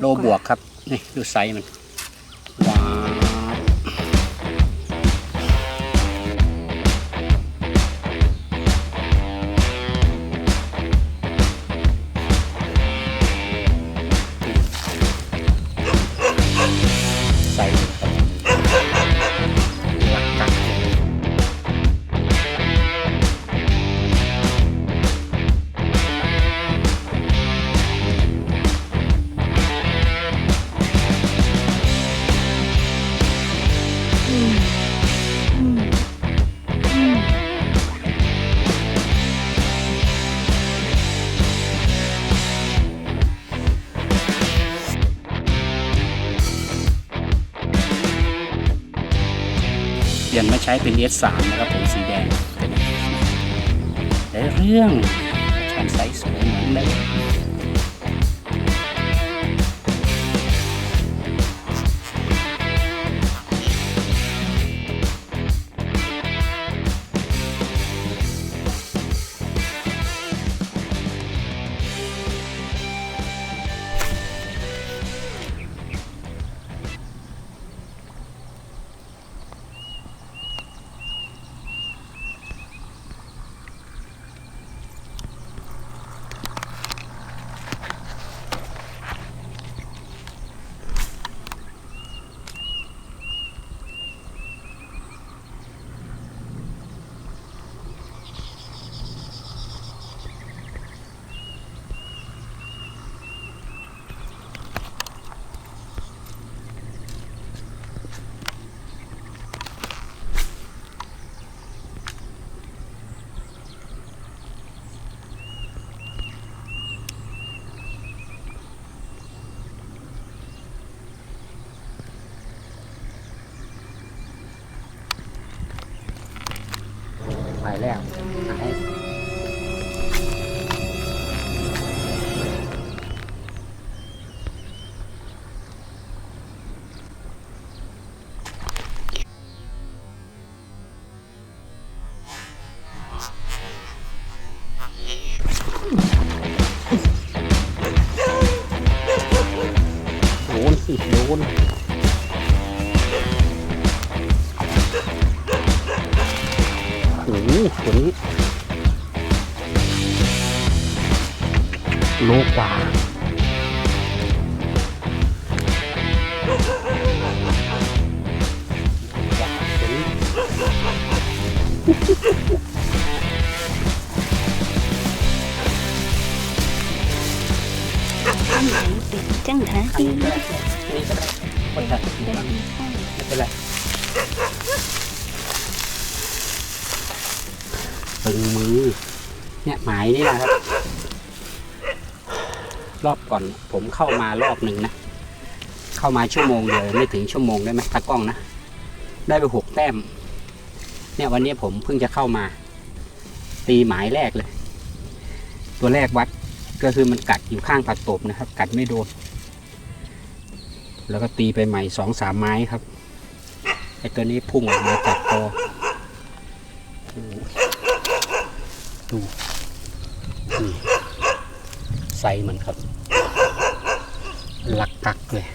โลบวกครับ นี่ดูไซส์มัน ช้เป็น S3 นะครับผมสีแดงและเรื่องชันไซส์สวยเหมือนเลย แล้วหาย โลกว่าเป็นจังหาดีได้อันนี้ก็ได้คนละได้ไม่เป็นไรตึงมือเนี่ยหมายนี่นะครับ รอบก่อน ผมเข้ามารอบหนึ่งนะ เข้ามาชั่วโมงเดียวไม่ถึงชั่วโมงได้ไหมตากล้องนะ ได้ไปหกแต้ม เนี่ยวันนี้ผมเพิ่งจะเข้ามา ตีหมายแรกเลย ตัวแรกวัดก็คือมันกัดอยู่ข้างผักตบนะครับ กัดไม่โดน แล้วก็ตีไปใหม่สองสามไม้ครับไอตัวนี้พุ่งออกมาจากคอดูนี่ ใส่มันครับ หลักกักเลย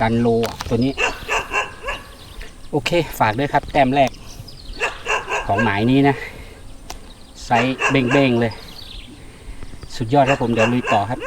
ดันโลอะตัวนี้ โอเค ฝากด้วยครับ แต้มแรก ของหมายนี้นะ ไซส์เบ้งๆเลย สุดยอดครับผม เดี๋ยวลุยต่อครับ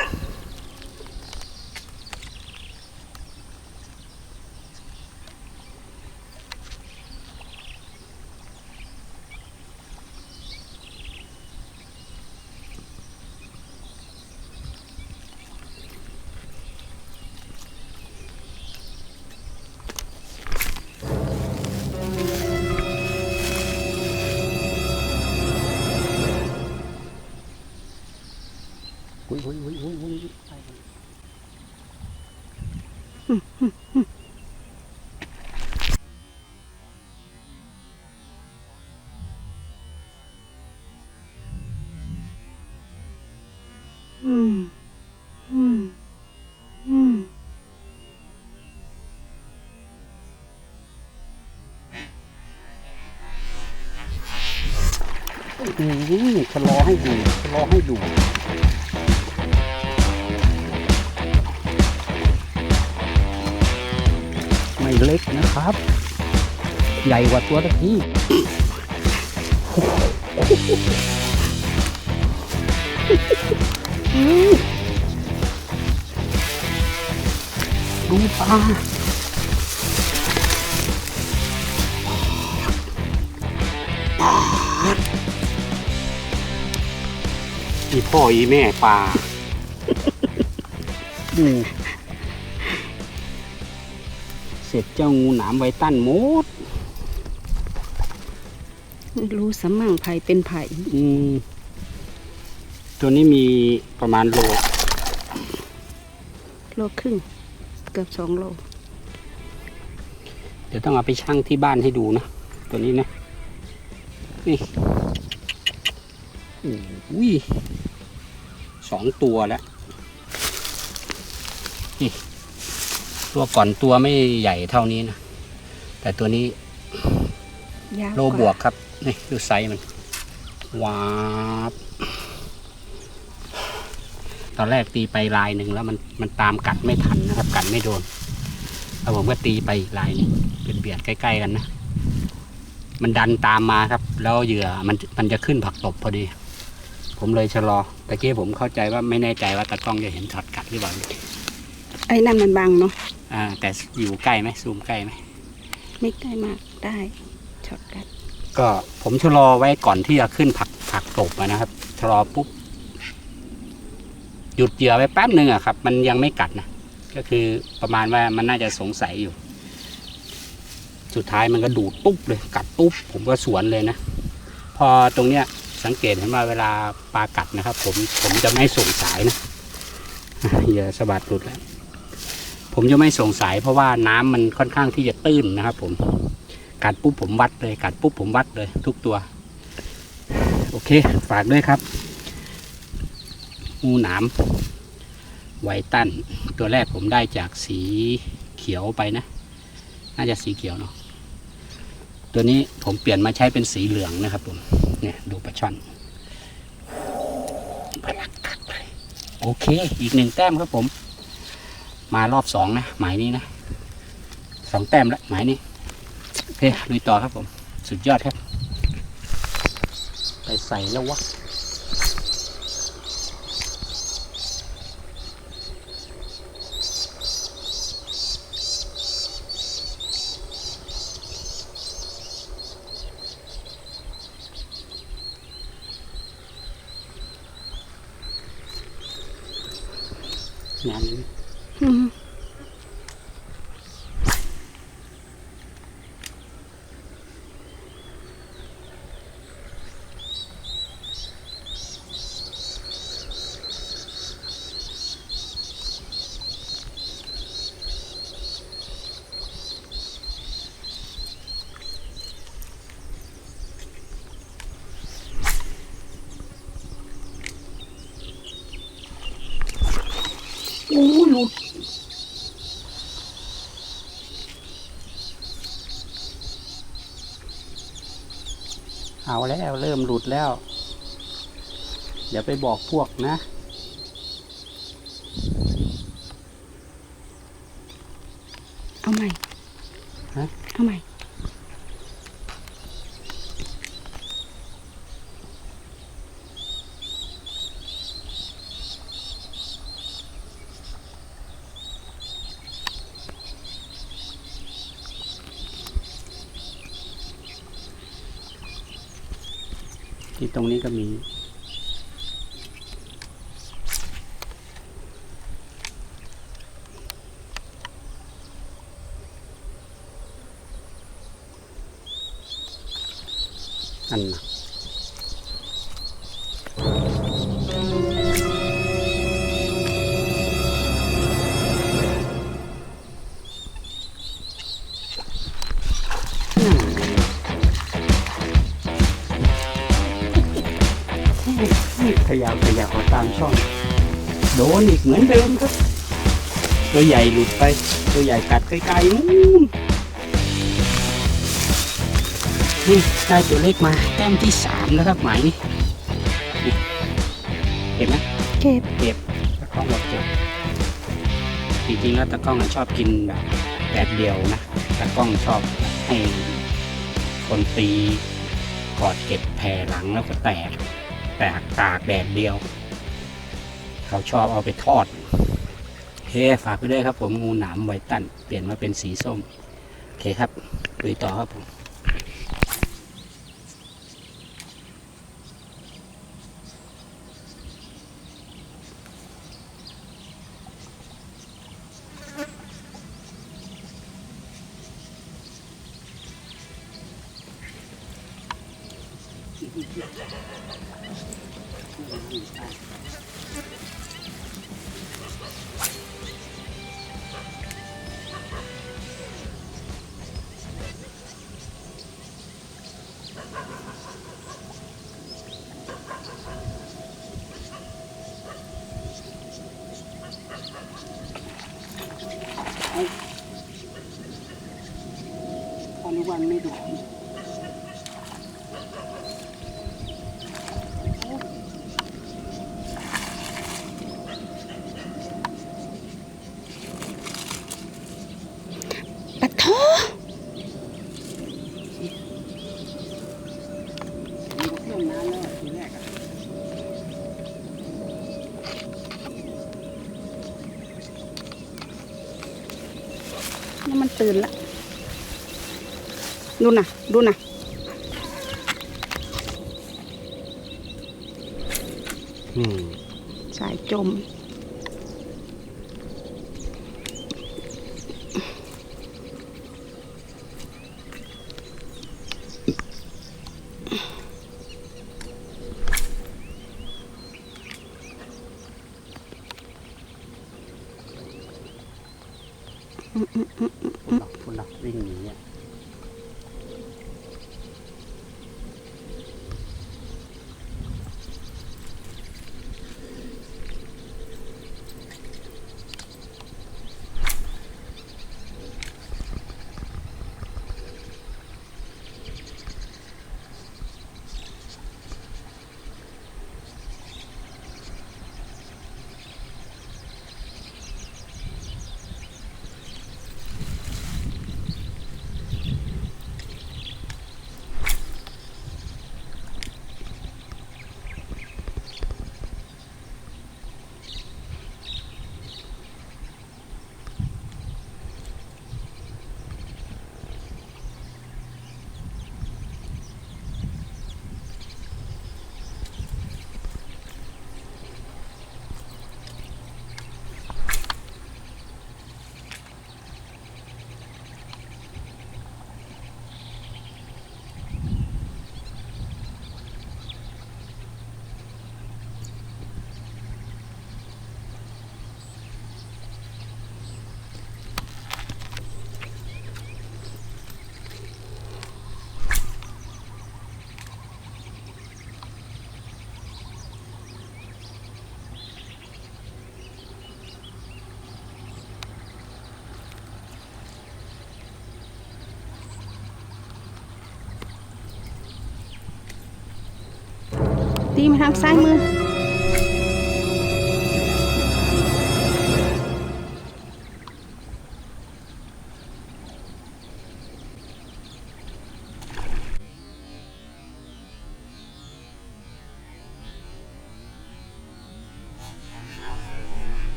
นี่ชะลอให้ดูชะลอให้ดูไม่เล็กนะครับ ใหญ่กว่าตัวตะกี้ดูปลา อีพ่ออีแม่ปลาดูเสร็จเจ้างูหนามไวตันหมดไม่รู้สมั่งไผ่เป็นไผ่อืม ตัวนี้มีประมาณโลโลครึ่ง เกือบสองโล เดี๋ยวต้องเอาไปชั่งที่บ้านให้ดูนะ ตัวนี้นะ นี่โอ้ยสองตัวแล้วนี่ตัวก่อนตัวไม่ใหญ่เท่านี้นะ แต่ตัวนี้ยาวโลบวกครับ นี่ดูไซส์มันว้าบตอนแรกตีไปลายหนึ่งแล้วมันมันตามกัดไม่ทันนะครับ กัดไม่โดนแล้วผมก็ตีไปอีกลายหนึงเป็นเบียดใกล้ๆกันนะ มันดันตามมาครับ แล้วเหยื่อมันมันจะขึ้นผักตบพอดี ผมเลยชะลอตะกี้ผมเข้าใจว่าไม่แน่ใจว่าตะกล้องจะเห็นช็อตกัดหรือเปล่าไอ้นั่นมันบังเนาะอ่า แต่อยู่ใกล้ไหมซูมใกล้ไหมไม่ใกล้มากได้ช็อตกัด ก็ผมชะลอไว้ก่อนที่จะขึ้นผักผักตบอะนะครับชะลอปุ๊บหยุดเหยื่อไว้แป๊บหนึ่งอะครับ มันยังไม่กัดนะก็คือประมาณว่ามันน่าจะสงสัยอยู่ สุดท้ายมันก็ดูดปุ๊บเลยกัดปุ๊บผมก็สวนเลยนะ พอตรงเนี้ย สังเกตเห็นว่าเวลาปลากัดนะครับ ผมผมจะไม่ส่งสายนะเหยื่อสะบัดหลุดแล้วผมจะไม่ส่งสายเพราะว่าน้ำมันค่อนข้างที่จะตื้นนะครับ ผมกัดปุ๊บผมวัดเลยกัดปุ๊บผมวัดเลย ทุกตัว โอเค ฝากด้วยครับงูหนามไวตันตัวแรกผมได้จากสีเขียวไปนะ น่าจะสีเขียวเนาะตัวนี้ผมเปลี่ยนมาใช้เป็นสีเหลืองนะครับผม เนี่ย ดูปลาช่อนปลาลักคักเลย โอเค อีกหนึ่งแต้มครับผม มารอบสองนะ หมายนี้นะสองแต้มแล้วหมายนี้โอเคลุยต่อครับผม สุดยอดครับ ไปใส่แล้ววะ งานนี้ อืม โอ้ยหลุด เอาแล้วเริ่มหลุดแล้ว เดี๋ยวไปบอกพวกนะ เอาใหม่ ฮะ เอาใหม่ ตรงนี้ก็มี อันน่ะ เหมือนเดิมครับ ตัวใหญ่หลุดไป ตัวใหญ่กัดไกลๆนู้นนี่ได้ตัวเล็กมาแต้มที่สามแล้วครับหมายนี่นี่เห็นไหมเก็บเก็บตะกล้องเราเก็บจริงๆแล้วตะกล้องอะชอบกินแบบแบบเดียวนะตากล้องชอบให้คนตีกอดเก็บแผ่หลังแล้วก็แตกแตกตากแดดเดียว เขาชอบเอาไปทอดเคฝากไปด้วยครับผมงูหนามไวตันเปลี่ยนมาเป็นสีส้มโอเคครับลุยต่อครับผม ตื่นละดูนะดูนะอืมสายจม คนหลักคนหลักวิ่งหนีอะ ตีมาทางซ้า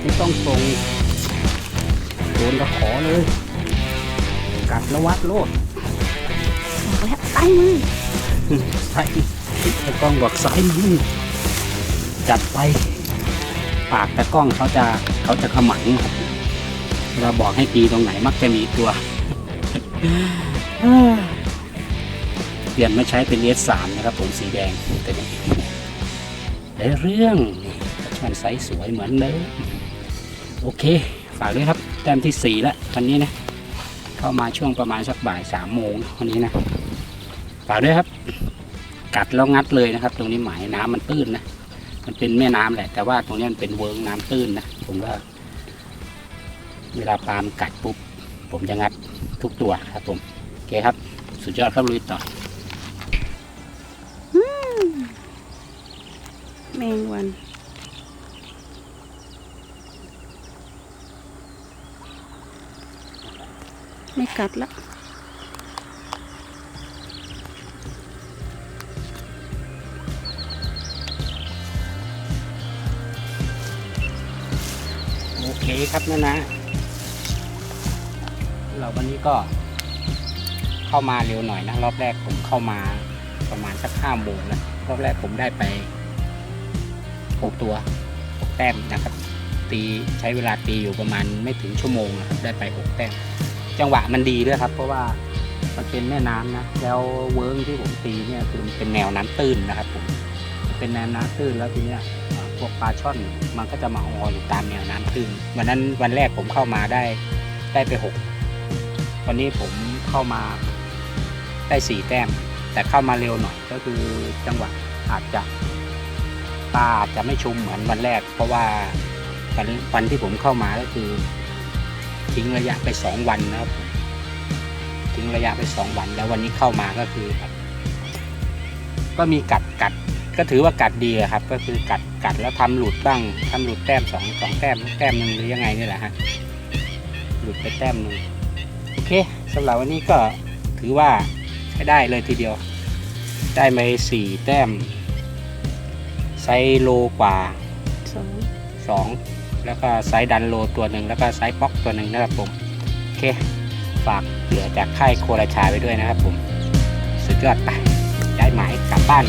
ไปไหนไปไหนตัดไม่ต้องทรงตัดไม่ต้องทรงโดนตะขอเลย กัดแล้ววัดโลดบอกแล้วซ้ายมือใช่ตะกล้องบอกซ้ายมือจัดไป ปากตะกล้องเขาจะเขาจะขมังครับเราบอกให้ตีตรงไหนมักจะมีตัวเปลี่ยนมาใช้เป็น S3 นะครับ ผมสีแดงตัวนี้ได้เรื่องนี่มันไซส์สวยเหมือนเดิม โอเค ฝากด้วยครับ แต้มที่ 4 แล้ววันนี้นะ เข้ามาช่วงประมาณสักบ่ายสามโมงวันนี้นะ ฝากด้วยครับ กัดแล้วงัดเลยนะครับ ตรงนี้หมายน้ำมันตื้นนะ มันเป็นแม่น้ำแหละ แต่ว่าตรงนี้มันเป็นเวิร์งน้ำตื้นนะ ผมว่า เวลาปลามกัดปุ๊บ ผมจะงัดทุกตัวครับผม โอเคครับ สุดยอดครับลุยต่อแมงวัน ไม่กัดละโอเคครับนะนะ เราวันนี้ก็เข้ามาเร็วหน่อยนะ รอบแรกผมเข้ามาประมาณสักห้าโมงนะรอบแรกผมได้ไปหกตัวหกแต้มนะครับ ตีใช้เวลาตีอยู่ประมาณไม่ถึงชั่วโมงนะครับ ได้ไปหกแต้ม จังหวะมันดีด้วยครับ เพราะว่ามันเป็นแม่น้ำนะ แล้วเวิร์กที่ผมตีเนี่ยคือมันเป็นแนวน้ำตื้นนะครับผมเป็นแนวน้ำตื้นแล้วทีเนี้ยพวกปลาช่อนมันก็จะมาอออยู่ตามแนวน้ำตื้นวันนั้นวันแรกผมเข้ามาได้ได้ไปหกวันนี้ผมเข้ามาได้สี่แต้ม แต่เข้ามาเร็วหน่อยก็คือจังหวะอาจจะปลาอาจจะไม่ชุมเหมือนวันแรก เพราะว่าวันวันที่ผมเข้ามาก็คือ ทิ้งระยะไปสองวันนะครับผมทิ้งระยะไปสองวัน แล้ววันนี้เข้ามาก็คือแบบก็มีกัดกัด ก็ถือว่ากัดดีอะครับ ก็คือกัดกัดแล้วทำหลุดบ้างทำหลุดแต้มสองสองแต้มแต้มหนึ่งหรือยังไงนี่แหละฮะหลุดไปแต้มหนึ่งโอเคสำหรับวันนี้ก็ถือว่าใช้ได้เลยทีเดียว ได้ไปสี่แต้มไซส์โลกว่าสองสอง แล้วก็ไซส์ดันโลตัวหนึ่งแล้วก็ไซส์ป๊อกตัวหนึ่งนะครับผมโอเคฝากเหลือจากค่ายโคราชาไปด้วยนะครับผม สุดยอดไปได้หมายกลับบ้าน